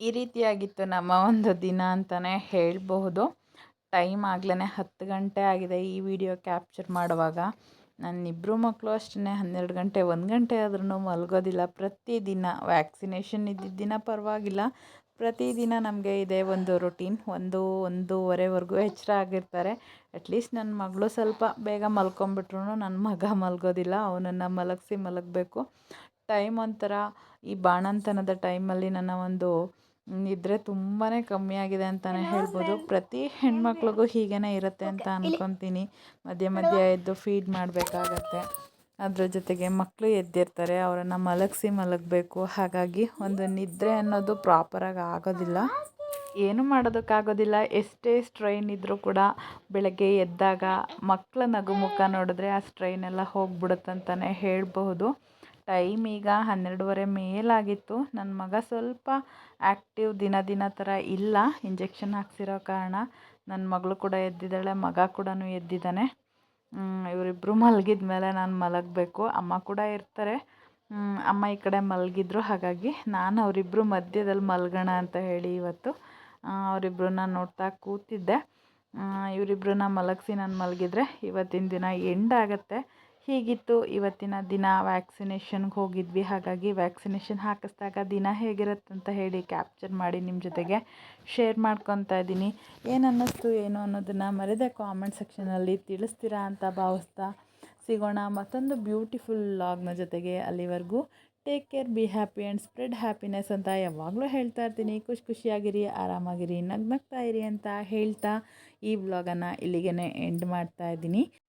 ಈ ರೀತಿಯಾಗಿತ್ತು ನಮ್ಮ ಒಂದು ದಿನ ಅಂತಲೇ ಹೇಳಬಹುದು. ಟೈಮ್ ಆಗ್ಲೇ ಹತ್ತು ಗಂಟೆ ಆಗಿದೆ ಈ ವಿಡಿಯೋ ಕ್ಯಾಪ್ಚರ್ ಮಾಡುವಾಗ. ನನ್ನ ಇಬ್ಬರು ಮಕ್ಕಳು ಅಷ್ಟೇ ಹನ್ನೆರಡು ಗಂಟೆ, ಒಂದು ಗಂಟೆ ಆದ್ರೂ ಮಲಗೋದಿಲ್ಲ. ಪ್ರತಿದಿನ ವ್ಯಾಕ್ಸಿನೇಷನ್ ಇದ್ದಿದ್ದ ದಿನ ಪರವಾಗಿಲ್ಲ. ಪ್ರತಿದಿನ ನಮಗೆ ಇದೆ ಒಂದು ರೊಟೀನ್, ಒಂದು, ಒಂದೂವರೆವರೆಗೂ ಎಚ್ಚರ ಆಗಿರ್ತಾರೆ. ಅಟ್ಲೀಸ್ಟ್ ನನ್ನ ಮಗಳು ಸ್ವಲ್ಪ ಬೇಗ ಮಲ್ಕೊಂಬಿಟ್ರು ನನ್ನ ಮಗ ಮಲಗೋದಿಲ್ಲ. ಅವನನ್ನು ಮಲಗಿಸಿ ಮಲಗಬೇಕು. ಟೈಮ್ ಒಂಥರ ಈ ಬಾಣಂತನದ ಟೈಮಲ್ಲಿ ನನ್ನ ಒಂದು ನಿದ್ರೆ ತುಂಬಾ ಕಮ್ಮಿ ಆಗಿದೆ ಅಂತಲೇ ಹೇಳ್ಬೋದು. ಪ್ರತಿ ಹೆಣ್ಮಕ್ಳಿಗೂ ಹೀಗೇ ಇರುತ್ತೆ ಅಂತ ಅಂದ್ಕೊತೀನಿ ಮಧ್ಯೆ ಮಧ್ಯೆ ಎದ್ದು ಫೀಡ್ ಮಾಡಬೇಕಾಗತ್ತೆ. ಅದ್ರ ಜೊತೆಗೆ ಮಕ್ಕಳು ಎದ್ದಿರ್ತಾರೆ ಅವರನ್ನು ಮಲಗಿಸಿ ಮಲಗಬೇಕು. ಹಾಗಾಗಿ ಒಂದು ನಿದ್ರೆ ಅನ್ನೋದು ಪ್ರಾಪರಾಗಿ ಆಗೋದಿಲ್ಲ. ಏನು ಮಾಡೋದಕ್ಕಾಗೋದಿಲ್ಲ. ಎಷ್ಟೇ ಸ್ಟ್ರೈನ್ ಇದ್ದರೂ ಕೂಡ ಬೆಳಗ್ಗೆ ಎದ್ದಾಗ ಮಕ್ಕಳ ನಗುಮುಖ ನೋಡಿದ್ರೆ ಆ ಸ್ಟ್ರೈನ್ ಎಲ್ಲ ಹೋಗ್ಬಿಡುತ್ತಂತಲೇ ಹೇಳಬಹುದು. ಟೈಮ್ ಈಗ ಹನ್ನೆರಡುವರೆ ಮೇಲಾಗಿತ್ತು. ನನ್ನ ಮಗ ಸ್ವಲ್ಪ ಆ್ಯಕ್ಟಿವ್ ದಿನ ದಿನ ಥರ ಇಲ್ಲ. ಇಂಜೆಕ್ಷನ್ ಹಾಕ್ಸಿರೋ ಕಾರಣ ನನ್ನ ಮಗಳು ಕೂಡ ಎದ್ದಿದ್ದಾಳೆ, ಮಗ ಕೂಡ ಎದ್ದಿದ್ದಾನೆ. ಇವರಿಬ್ಬರು ಮಲಗಿದ ಮೇಲೆ ನಾನು ಮಲಗಬೇಕು. ಅಮ್ಮ ಕೂಡ ಇರ್ತಾರೆ. ಅಮ್ಮ ಈ ಕಡೆ ಮಲಗಿದ್ರು. ಹಾಗಾಗಿ ನಾನು ಅವರಿಬ್ಬರು ಮಧ್ಯದಲ್ಲಿ ಮಲಗೋಣ ಅಂತ ಹೇಳಿ ಇವತ್ತು ಅವರಿಬ್ಬರನ್ನ ನೋಡ್ತಾ ಕೂತಿದ್ದೆ. ಇವರಿಬ್ಬರನ್ನ ಮಲಗಿಸಿ ನಾನು ಮಲಗಿದ್ರೆ ಇವತ್ತಿನ ದಿನ ಎಂಡ್ ಆಗುತ್ತೆ. ಹೀಗಿತ್ತು. ಇವತ್ತಿನ ದಿನ ವ್ಯಾಕ್ಸಿನೇಷನ್ಗೆ ಹೋಗಿದ್ವಿ. ಹಾಗಾಗಿ ವ್ಯಾಕ್ಸಿನೇಷನ್ ಹಾಕಿಸ್ದಾಗ ದಿನ ಹೇಗಿರುತ್ತೆ ಅಂತ ಹೇಳಿ ಕ್ಯಾಪ್ಚರ್ ಮಾಡಿ ನಿಮ್ಮ ಜೊತೆಗೆ ಶೇರ್ ಮಾಡ್ಕೊತಾ ಇದ್ದೀನಿ. ಏನು ಅನ್ನಿಸ್ತು ಏನು ಅನ್ನೋದನ್ನು ಮರೆದ ಕಾಮೆಂಟ್ ಸೆಕ್ಷನಲ್ಲಿ ತಿಳಿಸ್ತೀರಾ ಅಂತ ಭಾವಿಸ್ತಾ ಸಿಗೋಣ. ಮತ್ತೊಂದು ಬ್ಯೂಟಿಫುಲ್ ಲಾಗ್ನ ಜೊತೆಗೆ ಅಲ್ಲಿವರೆಗೂ take care be happy and spread happiness ಅಂತ ಯಾವಾಗಲೂ ಹೇಳ್ತಾ ಇರ್ತೀನಿ. ಖುಷಿ ಖುಷಿಯಾಗಿರಿ, ಆರಾಮಾಗಿರಿ, ನಗ್ನಗ್ತಾ ಇರಿ ಅಂತ ಹೇಳ್ತಾ ಈ ವ್ಲಾಗನ್ನು ಇಲ್ಲಿಗೆ ಎಂಡ್ ಮಾಡ್ತಾ ಇದ್ದೀನಿ.